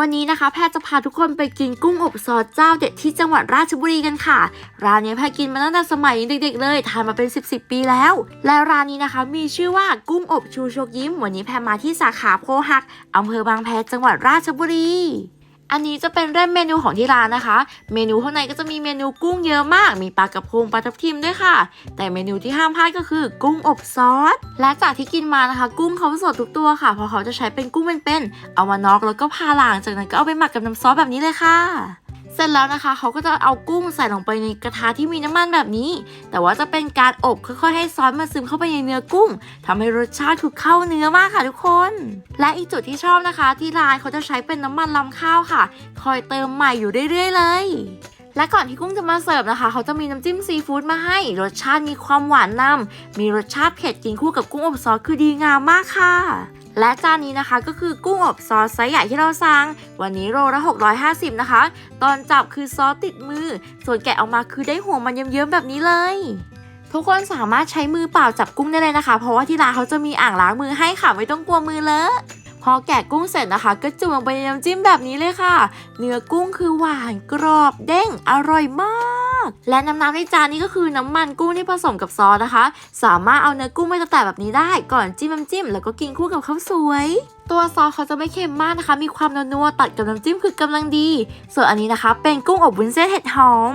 วันนี้นะคะแพทย์จะพาทุกคนไปกินกุ้งอบซอสเจ้าเด็ดที่จังหวัดราชบุรีกันค่ะ ร้านนี้แพทย์กินมาตั้งแต่สมัยเด็กๆเลยทานมาเป็น 10บสปีแล้ว และร้านนี้นะคะมีชื่อว่ากุ้งอบชูโชกยิ้ม วันนี้แพทย์มาที่สาขาโพหักอำเภอบางแพจังหวัดราชบุรี อันนี้จะเป็นเริ่มเมนูของที่ร้านนะคะ เมนูข้างในก็จะมีเมนูกุ้งเยอะมาก มีปลากระพงปลาทับทิมด้วยค่ะ แต่เมนูที่ห้ามพลาดก็คือ กุ้งอบซอส และจากที่กินมานะคะ กุ้งเขาสดทุกตัวค่ะ เพราะเขาจะใช้เป็นกุ้งเป็นๆ เอามานอกแล้วก็พาล้างจากนั้นก็เอาไปหมักกับน้ำซอสแบบนี้เลยค่ะ เสร็จแล้วนะคะเขาก็จะเอากุ้งใส่ลงไปในกระทะที่มีน้ำมันแบบนี้ แต่ว่าจะเป็นการอบค่อยๆ ให้ซอสมันซึมเข้าไปในเนื้อกุ้งทำให้รสชาติถูกเข้าเนื้อมากค่ะทุกคน และอีกจุดที่ชอบนะคะ ที่ร้านเขาจะใช้เป็นน้ำมันลำข้าวค่ะ คอยเติมใหม่อยู่เรื่อยๆ เลยและก่อนที่กุ้งจะมาเสิร์ฟนะคะ เขาจะมีน้ำจิ้มซีฟู้ดมาให้ รสชาติมีความหวานนำมีรสชาติเผ็ดกินคู่กับกุ้งอบซอสคือดีงามมากค่ะ และจานนี้นะคะก็คือกุ้งอบซอสไซส์ใหญ่ที่เราสั่งวันนี้โลละ650 นะคะ ตอนจับคือซอสติดมือ ส่วนแกะออกมาคือได้หัวมันเยิ้มๆแบบนี้เลย ทุกคนสามารถใช้มือเปล่าจับกุ้งได้เลยนะคะ เพราะว่าที่ร้านเขาจะมีอ่างล้างมือให้ค่ะไม่ต้องกลัวมือเลอะพอแกะกุ้งเสร็จนะคะ ก็จุ่มลงไปในน้ำจิ้มแบบนี้เลยค่ะ เนื้อกุ้งคือหวานกรอบเด้งอร่อยมาก และน้ำน้ำในจานนี้ก็คือน้ำมันกุ้งที่ผสมกับซอสนะคะ สามารถเอาเนื้อกุ้งไปแตะแบบนี้ได้ก่อนจิ้มน้ำจิ้ม แล้วก็กินคู่กับข้าวสวย ตัวซอสเขาจะไม่เค็มมากนะคะ มีความนัวๆตัดกับน้ำจิ้มคือกำลังดี ส่วนอันนี้นะคะ เป็นกุ้งอบวุ้นเส้นเห็ดหอม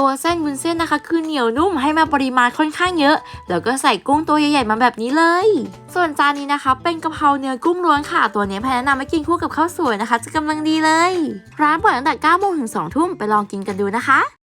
ตัวเส้นวุ้นเส้นนะคะคือเหนียวนุ่มให้มาปริมาณค่อนข้างเยอะ แล้วก็ใส่กุ้งตัวใหญ่ๆมาแบบนี้เลย ส่วนจานนี้นะคะเป็นกะเพราเนื้อกุ้งล้วนค่ะ ตัวนี้แนแนะนำให้กินคู่กับข้าวสวยนะคะ จะกำลังดีเลย ร้านเปิดตั้งแต่9โมงถึง2ทุ่มไปลองกินกันดูนะคะ